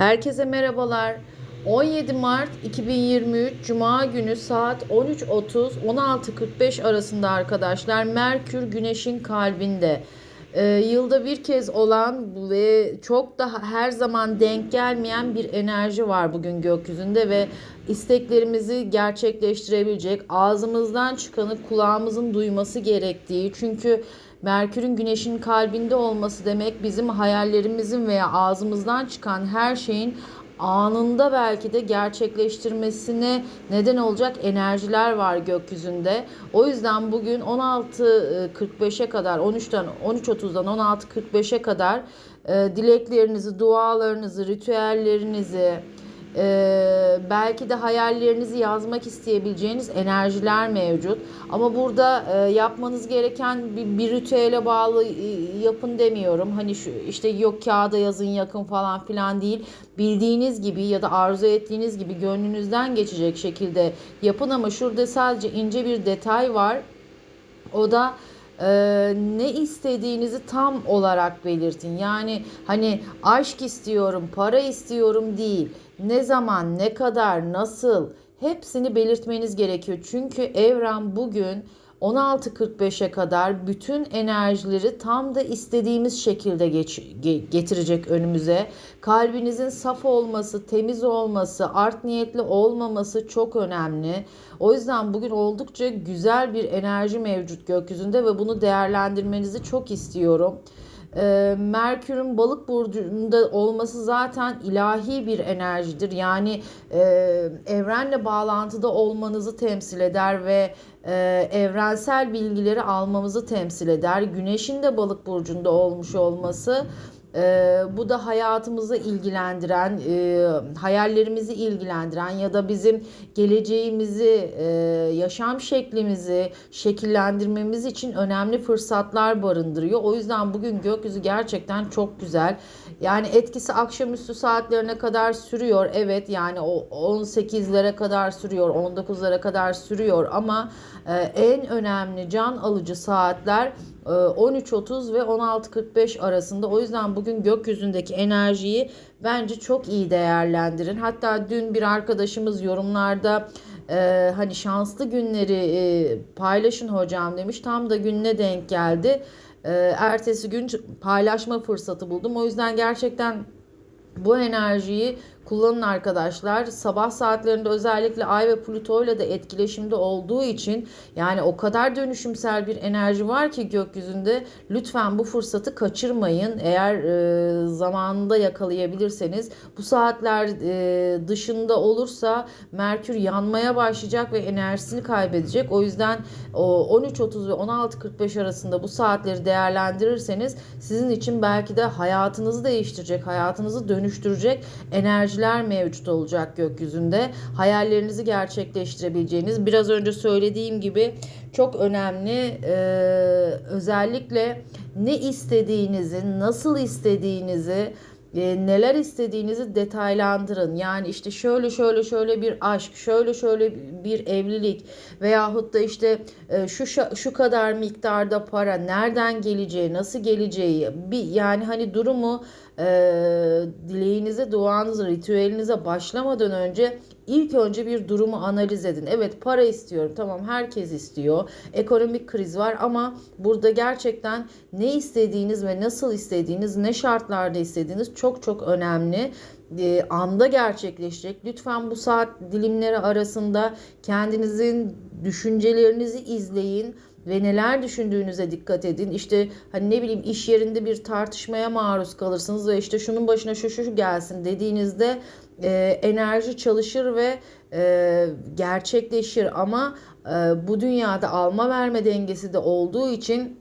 Herkese merhabalar. 17 Mart 2023 Cuma günü saat 13.30-16.45 arasında arkadaşlar Merkür Güneş'in kalbinde. Ee, yılda bir kez olan ve çok da her zaman denk gelmeyen bir enerji var bugün gökyüzünde ve isteklerimizi gerçekleştirebilecek ağzımızdan çıkanı kulağımızın duyması gerektiği çünkü Merkür'ün güneşin kalbinde olması demek bizim hayallerimizin veya ağzımızdan çıkan her şeyin anında belki de gerçekleştirmesine neden olacak enerjiler var gökyüzünde. O yüzden bugün 16.45'e kadar 13'ten 13.30'dan 16.45'e kadar e, dileklerinizi, dualarınızı, ritüellerinizi, ee, belki de hayallerinizi yazmak isteyebileceğiniz enerjiler mevcut. Ama burada e, yapmanız gereken bir, bir ritüele bağlı e, yapın demiyorum. Hani şu işte yok kağıda yazın yakın falan filan değil. Bildiğiniz gibi ya da arzu ettiğiniz gibi gönlünüzden geçecek şekilde yapın ama şurada sadece ince bir detay var. O da e, ne istediğinizi tam olarak belirtin. Yani hani aşk istiyorum, para istiyorum değil. Ne zaman, ne kadar, nasıl hepsini belirtmeniz gerekiyor. Çünkü evren bugün 16.45'e kadar bütün enerjileri tam da istediğimiz şekilde geç, ge- getirecek önümüze. Kalbinizin saf olması, temiz olması, art niyetli olmaması çok önemli. O yüzden bugün oldukça güzel bir enerji mevcut gökyüzünde ve bunu değerlendirmenizi çok istiyorum. Ee, Merkür'ün balık burcunda olması zaten ilahi bir enerjidir. Yani e, evrenle bağlantıda olmanızı temsil eder ve e, evrensel bilgileri almamızı temsil eder. Güneşin de balık burcunda olmuş olması ee, bu da hayatımızı ilgilendiren, e, hayallerimizi ilgilendiren ya da bizim geleceğimizi, e, yaşam şeklimizi şekillendirmemiz için önemli fırsatlar barındırıyor. O yüzden bugün gökyüzü gerçekten çok güzel. Yani etkisi akşamüstü saatlerine kadar sürüyor. Evet yani o 18'lere kadar sürüyor, 19'lara kadar sürüyor ama e, en önemli can alıcı saatler 13.30 ve 16.45 arasında. O yüzden bugün gökyüzündeki enerjiyi bence çok iyi değerlendirin. Hatta dün bir arkadaşımız yorumlarda e, hani şanslı günleri e, paylaşın hocam demiş. Tam da gününe denk geldi. E, ertesi gün paylaşma fırsatı buldum. O yüzden gerçekten bu enerjiyi kullanın arkadaşlar. Sabah saatlerinde özellikle Ay ve Plüto ile de etkileşimde olduğu için yani o kadar dönüşümsel bir enerji var ki gökyüzünde lütfen bu fırsatı kaçırmayın. Eğer e, zamanında yakalayabilirseniz bu saatler e, dışında olursa Merkür yanmaya başlayacak ve enerjisini kaybedecek. O yüzden o 13.30 ve 16.45 arasında bu saatleri değerlendirirseniz sizin için belki de hayatınızı değiştirecek, hayatınızı dönüştürecek enerji enerjiler mevcut olacak gökyüzünde. Hayallerinizi gerçekleştirebileceğiniz biraz önce söylediğim gibi çok önemli ee, özellikle ne istediğinizi, nasıl istediğinizi e, neler istediğinizi detaylandırın. Yani işte şöyle şöyle şöyle bir aşk, şöyle şöyle bir evlilik veyahut da işte e, şu şu kadar miktarda para nereden geleceği, nasıl geleceği bir yani hani durumu e, dileğinize, duanıza, ritüelinize başlamadan önce ilk önce bir durumu analiz edin. Evet para istiyorum. Tamam herkes istiyor. Ekonomik kriz var ama burada gerçekten ne istediğiniz ve nasıl istediğiniz, ne şartlarda istediğiniz çok çok önemli e, anda gerçekleşecek. Lütfen bu saat dilimleri arasında kendinizin düşüncelerinizi izleyin ve neler düşündüğünüze dikkat edin. İşte hani ne bileyim iş yerinde bir tartışmaya maruz kalırsınız ve işte şunun başına şu şu gelsin dediğinizde e, enerji çalışır ve e, gerçekleşir ama e, bu dünyada alma verme dengesi de olduğu için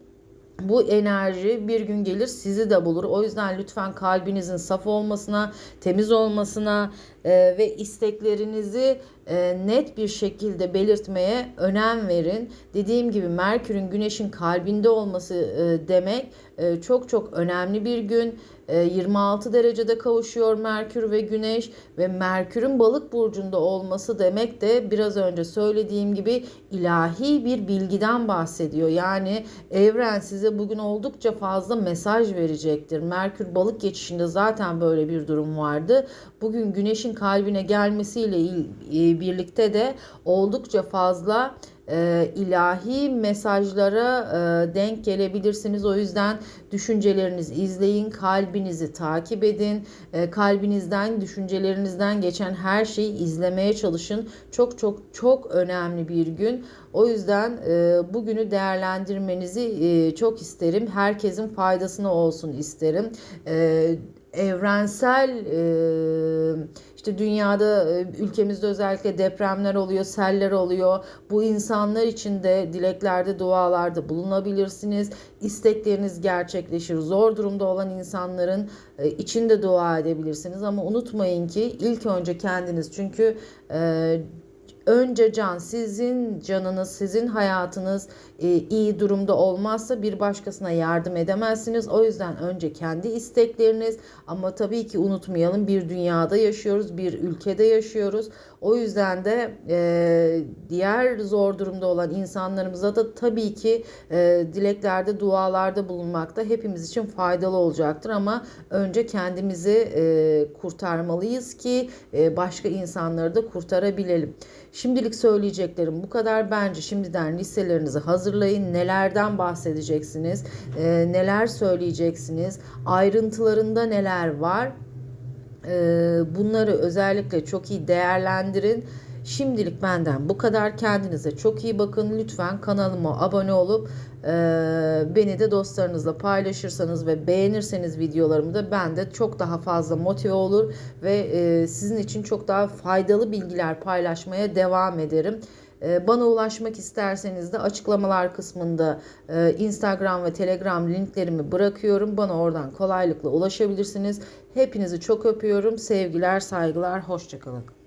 bu enerji bir gün gelir sizi de bulur. O yüzden lütfen kalbinizin saf olmasına, temiz olmasına e, ve isteklerinizi e, net bir şekilde belirtmeye önem verin. Dediğim gibi Merkür'ün Güneş'in kalbinde olması e, demek e, çok çok önemli bir gün. e, 26 derecede kavuşuyor Merkür ve Güneş ve Merkür'ün balık burcunda olması demek de biraz önce söylediğim gibi ilahi bir bilgiden bahsediyor. Yani evren size bugün oldukça fazla mesaj verecektir. Merkür balık geçişinde zaten böyle bir durum vardı. Bugün Güneş'in kalbine gelmesiyle e, birlikte de oldukça fazla e, ilahi mesajlara e, denk gelebilirsiniz. O yüzden düşüncelerinizi izleyin, kalbinizi takip edin. Kalbinizden, düşüncelerinizden geçen her şeyi izlemeye çalışın. Çok çok çok önemli bir gün. O yüzden bugünü değerlendirmenizi çok isterim. Herkesin faydasına olsun isterim. Evrensel e, işte dünyada e, ülkemizde özellikle depremler oluyor, seller oluyor. Bu insanlar için de dileklerde, dualarda bulunabilirsiniz. İstekleriniz gerçekleşir. Zor durumda olan insanların e, için de dua edebilirsiniz. Ama unutmayın ki ilk önce kendiniz çünkü e, önce can sizin canınız sizin hayatınız e, iyi durumda olmazsa bir başkasına yardım edemezsiniz. O yüzden önce kendi istekleriniz ama tabii ki unutmayalım bir dünyada yaşıyoruz bir ülkede yaşıyoruz. O yüzden de e, diğer zor durumda olan insanlarımıza da tabii ki e, dileklerde dualarda bulunmakta hepimiz için faydalı olacaktır ama önce kendimizi e, kurtarmalıyız ki e, başka insanları da kurtarabilelim. Şimdilik söyleyeceklerim bu kadar. Bence şimdiden listelerinizi hazırlayın. Nelerden bahsedeceksiniz? e, neler söyleyeceksiniz? Ayrıntılarında neler var? E, bunları özellikle çok iyi değerlendirin. Şimdilik benden bu kadar. Kendinize çok iyi bakın. Lütfen kanalıma abone olup e, beni de dostlarınızla paylaşırsanız ve beğenirseniz videolarımı da ben de çok daha fazla motive olur ve e, sizin için çok daha faydalı bilgiler paylaşmaya devam ederim. E, Bana ulaşmak isterseniz de açıklamalar kısmında e, Instagram ve Telegram linklerimi bırakıyorum. Bana oradan kolaylıkla ulaşabilirsiniz. Hepinizi çok öpüyorum. Sevgiler, saygılar, hoşçakalın.